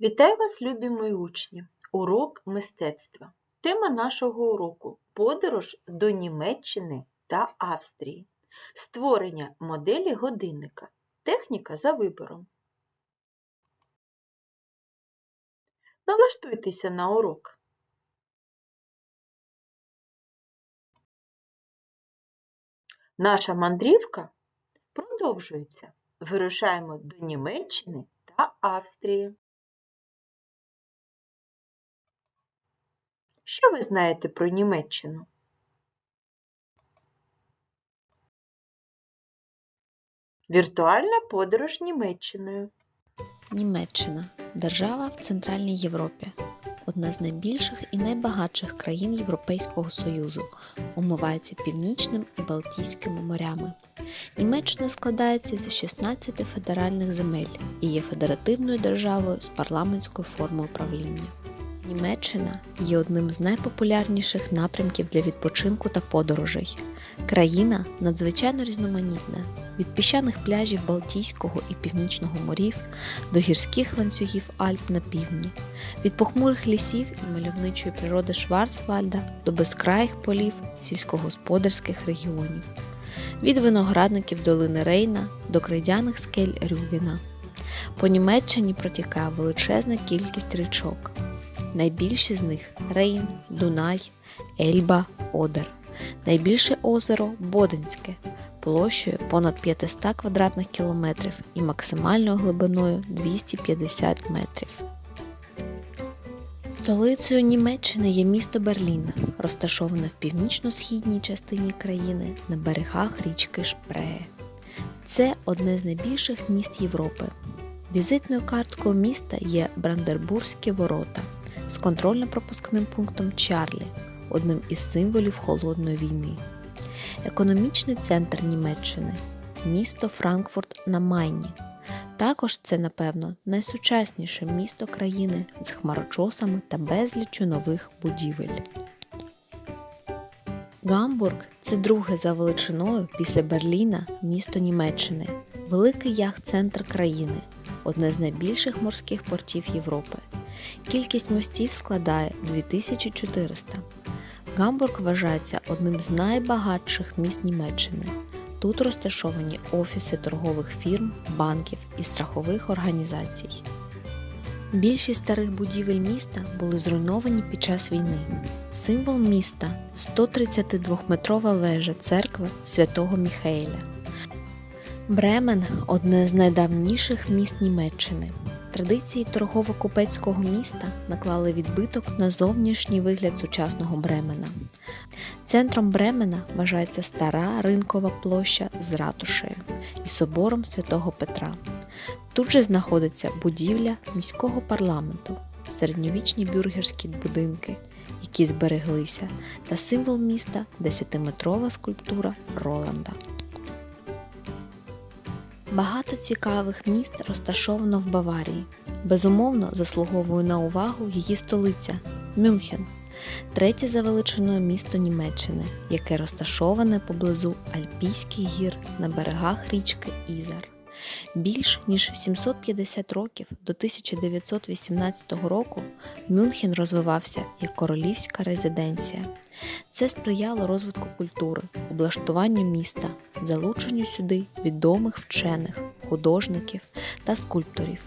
Вітаю вас, любі мої учні! Урок мистецтва. Тема нашого уроку подорож до Німеччини та Австрії. Створення моделі годинника. Техніка за вибором. Налаштуйтеся на урок. Наша мандрівка продовжується. Вирушаємо до Німеччини та Австрії. Що ви знаєте про Німеччину? Віртуальна подорож Німеччиною. Німеччина держава в Центральній Європі, одна з найбільших і найбагатших країн Європейського Союзу, омивається Північним і Балтійськими морями. Німеччина складається зі 16 федеральних земель і є федеративною державою з парламентською формою правління. Німеччина є одним з найпопулярніших напрямків для відпочинку та подорожей. Країна надзвичайно різноманітна від піщаних пляжів Балтійського і Північного морів до гірських ланцюгів Альп на півдні, від похмурих лісів і мальовничої природи Шварцвальда до безкраїх полів сільськогосподарських регіонів, від виноградників долини Рейна до крейдяних скель Рюгена. По Німеччині протікає величезна кількість річок. Найбільші з них Рейн, Дунай, Ельба, Одер. Найбільше озеро Боденське, площею понад 500 квадратних кілометрів і максимальною глибиною 250 метрів. Столицею Німеччини є місто Берлін, розташоване в північно-східній частині країни на берегах річки Шпрее. Це одне з найбільших міст Європи. Візитною карткою міста є Брандербурзькі ворота з контрольно-пропускним пунктом Чарлі, одним із символів холодної війни. Економічний центр Німеччини місто Франкфурт на Майні. Також це, напевно, найсучасніше місто країни з хмарочосами та безліччю нових будівель. Гамбург це друге за величиною після Берліна місто Німеччини, великий яхт-центр країни, одне з найбільших морських портів Європи. Кількість мостів складає 2400. Гамбург вважається одним з найбагатших міст Німеччини. Тут розташовані офіси торгових фірм, банків і страхових організацій. Більшість старих будівель міста були зруйновані під час війни. Символ міста 132-метрова вежа церкви святого Міхаеля. Бремен одне з найдавніших міст Німеччини. Традиції торгово-купецького міста наклали відбиток на зовнішній вигляд сучасного Бремена. Центром Бремена вважається стара ринкова площа з ратушею і собором святого Петра. Тут же знаходиться будівля міського парламенту, середньовічні бюргерські будинки, які збереглися, та символ міста 10-метрова скульптура Роланда. Багато цікавих міст розташовано в Баварії. Безумовно, заслуговує на увагу її столиця Мюнхен, третє за величиною місто Німеччини, яке розташоване поблизу Альпійських гір на берегах річки Ізар. Більш ніж 750 років до 1918 року Мюнхен розвивався як королівська резиденція. Це сприяло розвитку культури, облаштуванню міста, залученню сюди відомих вчених, художників та скульпторів.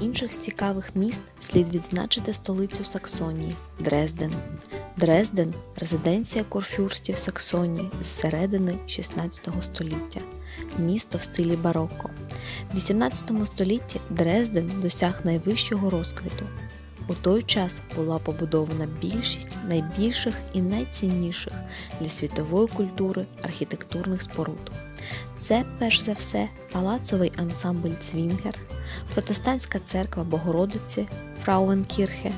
Інших цікавих міст слід відзначити столицю Саксонії Дрезден. Дрезден резиденція корфюрстів Саксонії з середини 16 століття, місто в стилі бароко. В 18 столітті Дрезден досяг найвищого розквіту. У той час була побудована більшість найбільших і найцінніших для світової культури архітектурних споруд. Це, перш за все, палацовий ансамбль Цвінгер, протестантська церква Богородиці Фрауенкірхе,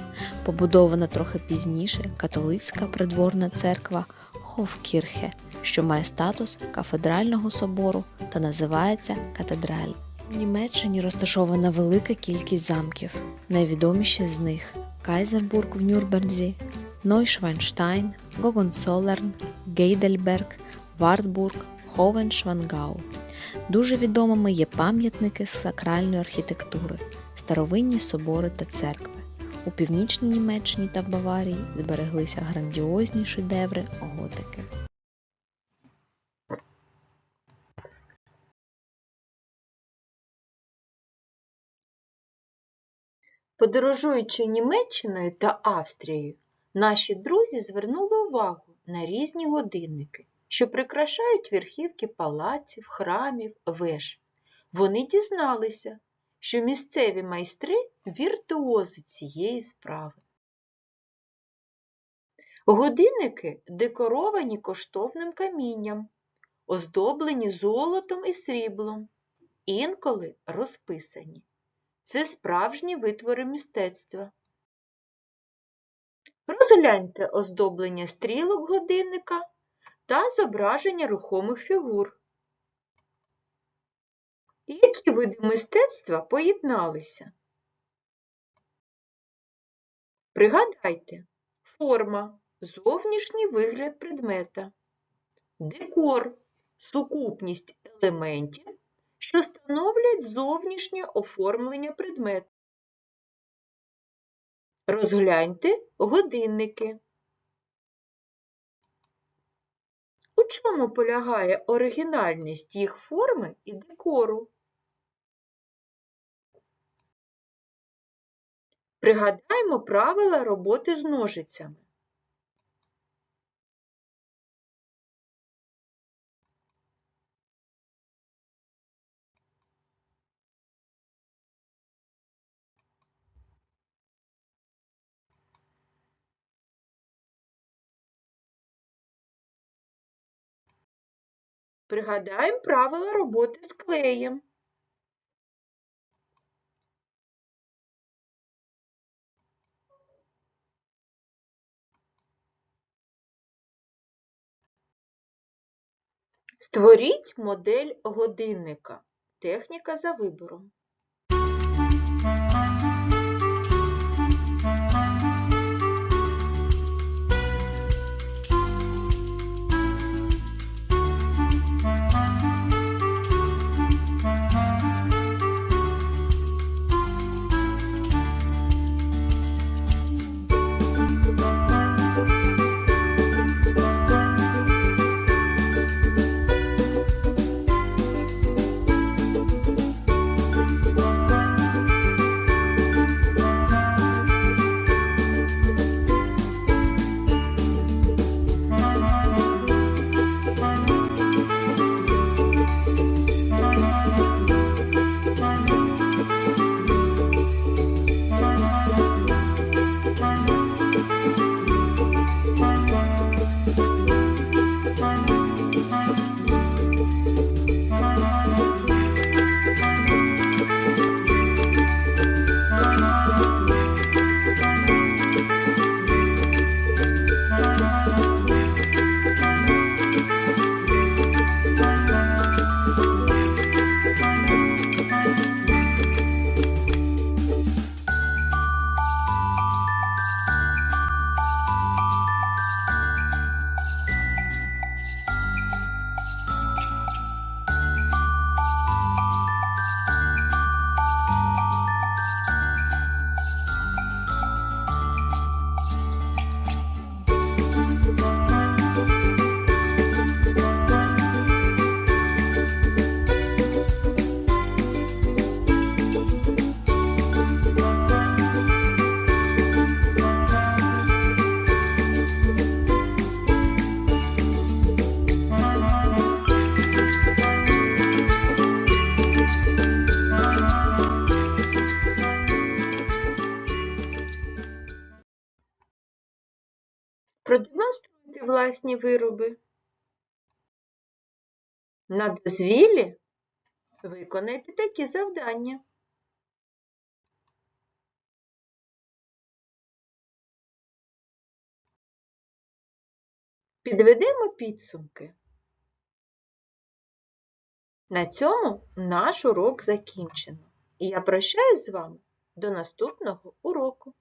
побудована трохи пізніше католицька придворна церква Хофкірхе, що має статус кафедрального собору та називається катедраль. В Німеччині розташована велика кількість замків. Найвідоміші з них Кайзербург в Нюрнберзі, Нойшвайнштайн, Гогонцолерн, Гейдельберг, Вартбург, Ховеншвангау. Дуже відомими є пам'ятники сакральної архітектури, старовинні собори та церкви. У північній Німеччині та в Баварії збереглися грандіозні шедеври готики. Подорожуючи Німеччиною та Австрією, наші друзі звернули увагу на різні годинники, що прикрашають верхівки палаців, храмів, веж. Вони дізналися, що місцеві майстри віртуози цієї справи. Годинники декоровані коштовним камінням, оздоблені золотом і сріблом, інколи розписані. Це справжні витвори мистецтва. Розгляньте оздоблення стрілок годинника та зображення рухомих фігур. Які види мистецтва поєдналися? Пригадайте, форма зовнішній вигляд предмета, декор сукупність елементів, що становлять зовнішнє оформлення предмету. Розгляньте годинники. Чому полягає оригінальність їх форми і декору? Пригадаємо правила роботи з ножицями. Пригадаємо правила роботи з клеєм. Створіть модель годинника. Техніка за вибором. Власні вироби. На дозвіллі виконайте такі завдання. Підведемо підсумки. На цьому наш урок закінчено. І я прощаюсь з вами до наступного уроку.